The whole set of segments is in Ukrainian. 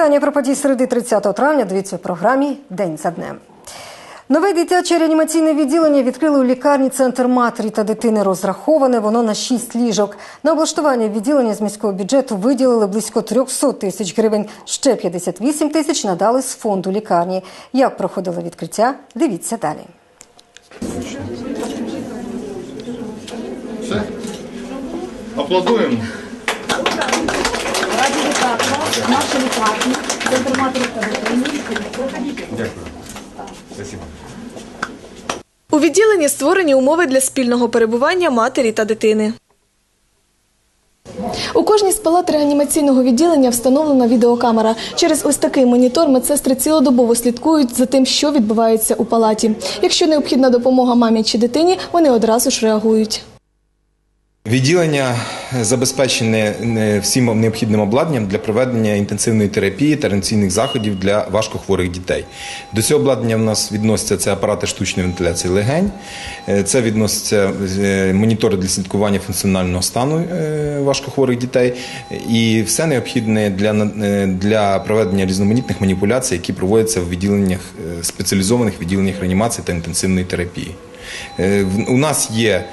вітання про події середи 30 травня. Дивіться у програмі День за днем. Нове дитяче реанімаційне відділення відкрили у лікарні центр матері та дитини. Розраховане воно на 6 ліжок. На облаштування відділення з міського бюджету виділили близько 300 тисяч гривень. Ще 58 тисяч надали з фонду лікарні. Як проходило відкриття? Дивіться далі. Все. Аплодуємо. Вас лікарні, центр матері та дитини. Дякую. Спасибо. У відділенні створені умови для спільного перебування матері та дитини. У кожній з палат реанімаційного відділення встановлена відеокамера. Через ось такий монітор медсестри цілодобово слідкують за тим, що відбувається у палаті. Якщо необхідна допомога мамі чи дитині, вони одразу ж реагують. Відділення забезпечене е, всім необхідним обладнанням для проведення інтенсивної терапії та реанімаційних заходів для важкохворих дітей. До цього обладнання в нас відносяться це апарати штучної вентиляції легень, е, це відносяться е, монітори для слідкування функціонального стану важкохворих дітей і все необхідне для, для проведення різноманітних маніпуляцій, які проводяться в відділеннях спеціалізованих відділеннях реанімації та інтенсивної терапії. У нас є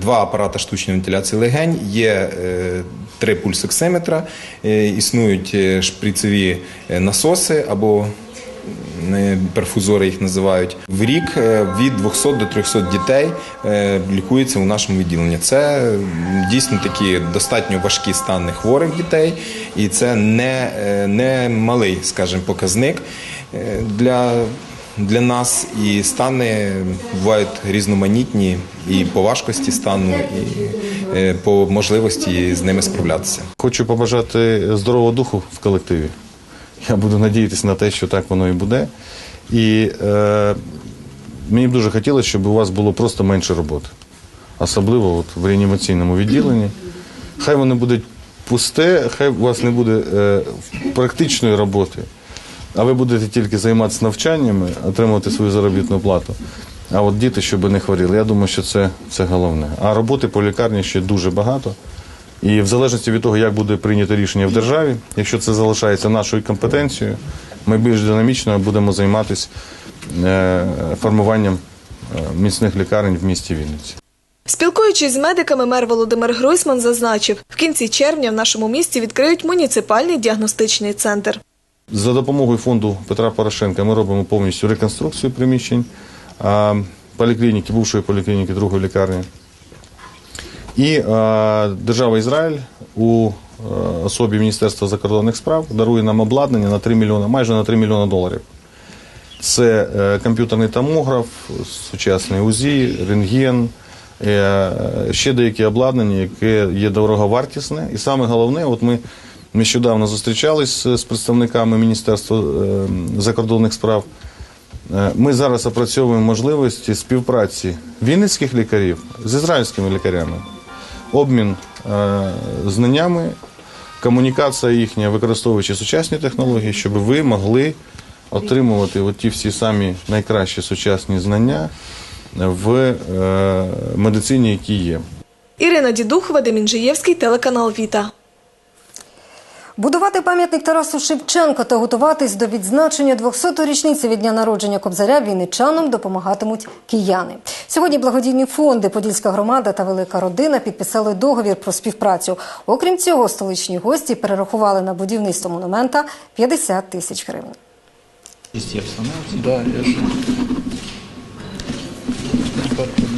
два апарати штучної вентиляції легень, є е, три пульсоксиметра, е, існують е, шприцеві е, насоси або е, перфузори їх називають. В рік е, від 200 до 300 дітей е, лікується у нашому відділенні. Це дійсно такі достатньо важкі стани хворих дітей, і це не, е, не малий, скажімо, показник е, для для нас і стани бувають різноманітні і по важкості стану, і е, по можливості з ними справлятися. Хочу побажати здорового духу в колективі. Я буду надіятися на те, що так воно і буде. І е, мені б дуже хотілося, щоб у вас було просто менше роботи. Особливо от в реанімаційному відділенні. Хай воно буде пусте, хай у вас не буде е, практичної роботи, а ви будете тільки займатися навчаннями, отримувати свою заробітну плату. А от діти, щоб не хворіли. Я думаю, що це, це головне. А роботи по лікарні ще дуже багато. І в залежності від того, як буде прийнято рішення в державі, якщо це залишається нашою компетенцією, ми більш динамічно будемо займатися е, формуванням е, міцних лікарень в місті Вінниці. Спілкуючись з медиками, мер Володимир Гройсман зазначив, в кінці червня в нашому місті відкриють муніципальний діагностичний центр. За допомогою фонду Петра Порошенка ми робимо повністю реконструкцію приміщень поліклініки, бувшої поліклініки, другої лікарні. І держава Ізраїль у е, особі Міністерства закордонних справ дарує нам обладнання на 3 мільйони, майже на 3 мільйони доларів. Це е, комп'ютерний томограф, сучасний УЗІ, рентген, е, ще деякі обладнання, яке є дороговартісне. І саме головне, от ми нещодавно зустрічались з представниками Міністерства е, закордонних справ. Е, Ми зараз опрацьовуємо можливості співпраці вінницьких лікарів з ізраїльськими лікарями, обмін е, знаннями, комунікація їхня, використовуючи сучасні технології, щоб ви могли отримувати ті всі самі найкращі сучасні знання в е, медицині, які є. Ірина Дідух, Вадим Інжиєвський, телеканал Віта. Будувати пам'ятник Тарасу Шевченко та готуватись до відзначення 200-ї річниці від дня народження Кобзаря вінничанам допомагатимуть кияни. Сьогодні благодійні фонди Подільська громада та Велика Родина підписали договір про співпрацю. Окрім цього, столичні гості перерахували на будівництво монумента 50 тисяч гривень. Да,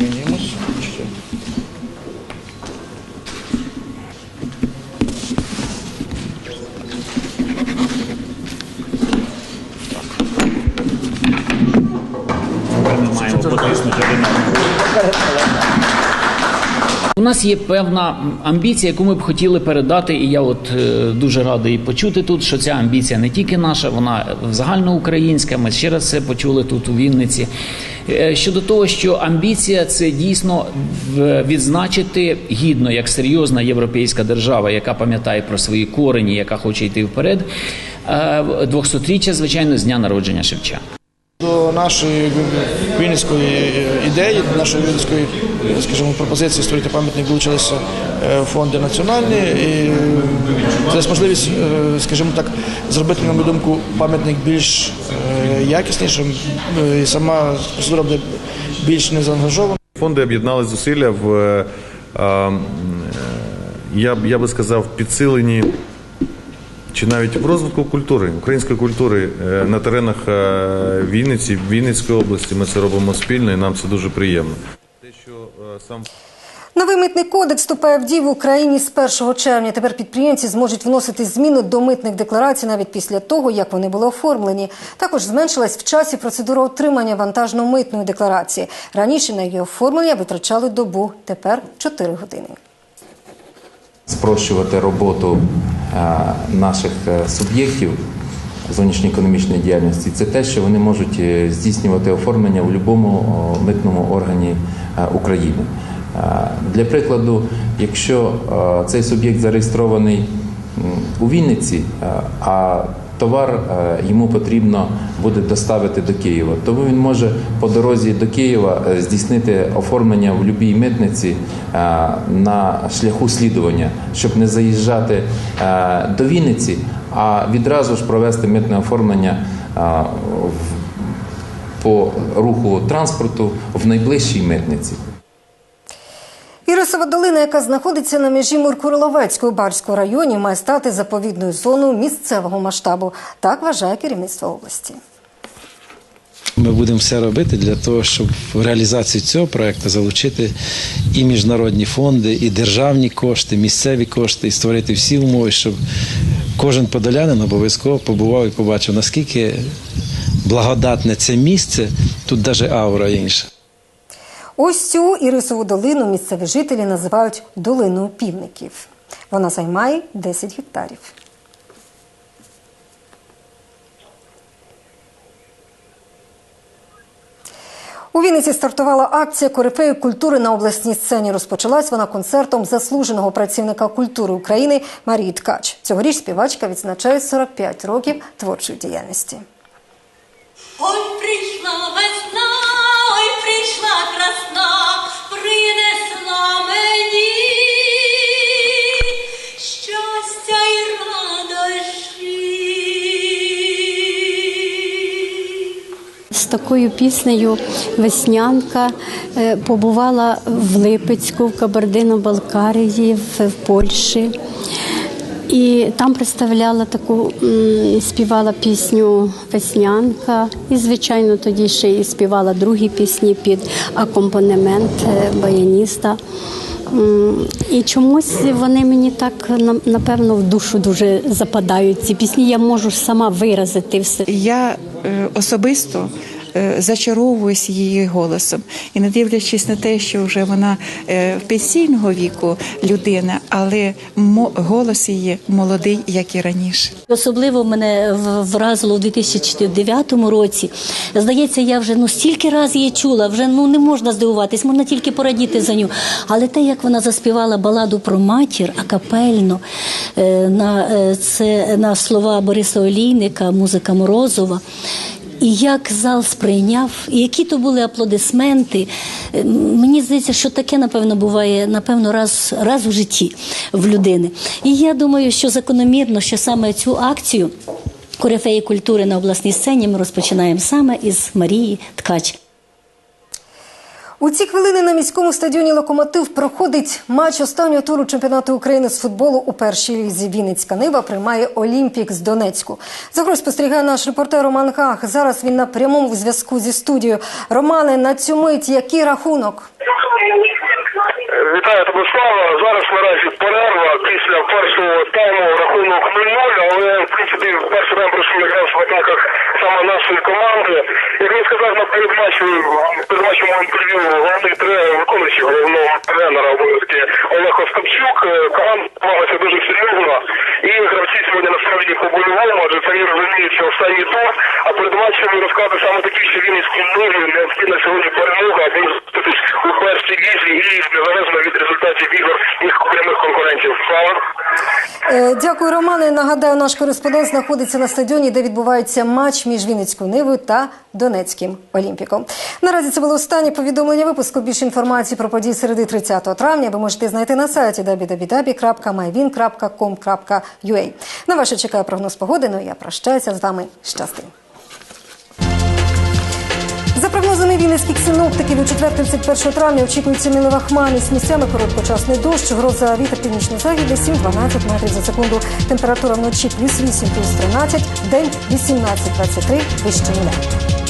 я У нас є певна амбіція, яку ми б хотіли передати, і я от е, дуже радий почути тут, що ця амбіція не тільки наша, вона загальноукраїнська. Ми ще раз це почули тут у Вінниці. Е, Щодо того, що амбіція це дійсно відзначити гідно як серйозна європейська держава, яка пам'ятає про свої корені, яка хоче йти вперед. е, 200-річчя, звичайно, з дня народження Шевченка. До нашої вінницької ідеї, до нашої вінницької, скажімо, пропозиції створити пам'ятник долучилися е, фонди національні. І це можливість, е, скажімо так, зробити, на мою думку, пам'ятник більш е, якіснішим. е, І сама процедура буде більш незаангажована. Фонди об'єднали зусилля в е, е, я, б- я би сказав, підсиленні чи навіть в розвитку культури, української культури е, на теренах е, Вінниці, Вінницької області. Ми це робимо спільно і нам це дуже приємно. Те, що е, сам Новий митний кодекс вступає в дію в Україні з 1 червня. Тепер підприємці зможуть вносити зміни до митних декларацій навіть після того, як вони були оформлені. Також зменшилась в часі процедура отримання вантажно-митної декларації. Раніше на її оформлення витрачали добу, тепер 4 години. спрощувати роботу наших е, суб'єктів зовнішньоекономічної діяльності, це те, що вони можуть е, здійснювати оформлення в будь-якому митному органі е, України. Е, Для прикладу, якщо е, цей суб'єкт зареєстрований у Вінниці, е, а товар е, йому потрібно буде доставити до Києва. Тому він може по дорозі до Києва е, здійснити оформлення в будь-якій митниці е, на шляху слідування, щоб не заїжджати до Вінниці, а відразу ж провести митне оформлення по руху транспорту в найближчій митниці. Ірисова долина, яка знаходиться на межі Муркуриловецького Барського районі, має стати заповідною зоною місцевого масштабу. Так вважає керівництво області. Ми будемо все робити для того, щоб в реалізацію цього проекту залучити і міжнародні фонди, і державні кошти, місцеві кошти, і створити всі умови, щоб кожен подолянин обов'язково побував і побачив, наскільки благодатне це місце, тут навіть аура інша. Ось цю Ірисову долину місцеві жителі називають долиною півників. Вона займає 10 гектарів. У Вінниці стартувала акція Корифеї культури на обласній сцені. Розпочалась вона концертом заслуженого працівника культури України Марії Ткач. Цьогоріч співачка відзначає 45 років творчої діяльності. Ой, такою піснею Веснянка е, побувала в Липецьку, в Кабардино-Балкарії, в, Польщі. І там представляла таку, співала пісню Веснянка. І, звичайно, тоді ще і співала другі пісні під акомпанемент е, баяніста. І чомусь вони мені так напевно в душу дуже западають. Ці пісні я можу сама виразити все. Я е, особисто зачаровуюсь її голосом. І не дивлячись на те, що вже вона е, пенсійного віку людина, але голос її молодий, як і раніше. Особливо мене вразило у 2009 році. Здається, я вже ну стільки разів її чула, вже ну не можна здивуватись, можна тільки порадіти за ню. Але те, як вона заспівала баладу про матір, акапельно е, на е, це на слова Бориса Олійника, музика Морозова. І як зал сприйняв, і які то були аплодисменти. Е, Мені здається, що таке, напевно, буває напевно раз, раз у житті в людини. І я думаю, що закономірно, що саме цю акцію корифеї культури на обласній сцені ми розпочинаємо саме із Марії Ткач. У ці хвилини на міському стадіоні Локомотив проходить матч останнього туру чемпіонату України з футболу у першій лізі. Вінницька Нива приймає Олімпік з Донецьку. За грою спостерігає наш репортер Роман Гах. Зараз він на прямому зв'язку зі студією. Романе, на цю мить який рахунок? Вітаю тебе. Зараз наразі перерва після першого тайму рахунок 0-0, але в принципі перший тайм пройшов якраз в атаках саме нашої команди. Як він сказав на передматчі, передматчому інтерв'ю головний тренер, виконуючий головного тренера обов'язки Олег Остапчук, е, команда склалася дуже серйозно. І гравці сьогодні насправді по-бойовому, адже самі розуміють, що останній тур, а перед матчем розказати саме такі, що Вінницькій ниві необхідна сьогодні перемога, аби зустрітись у першій і незалежно від результатів ігор їх прямих конкурентів. Слава. Е, Дякую, Романе. Нагадаю, наш кореспондент знаходиться на стадіоні, де відбувається матч між Вінницькою Нивою та Донецьким Олімпіком. Наразі це було останнє повідомлення випуску. Більше інформації про події середи 30 травня ви можете знайти на сайті www.myvin.com.ua. На ваше чекає прогноз погоди. Ну і я прощаюся з вами. Щасти. За прогнозами вінницьких синоптиків, у четвер 31 травня очікується мілива хмарність. Місцями короткочасний дощ, гроза вітер північно-західний 7-12 метрів за секунду. Температура вночі плюс 8, плюс 13, день 18-23, вище нуля.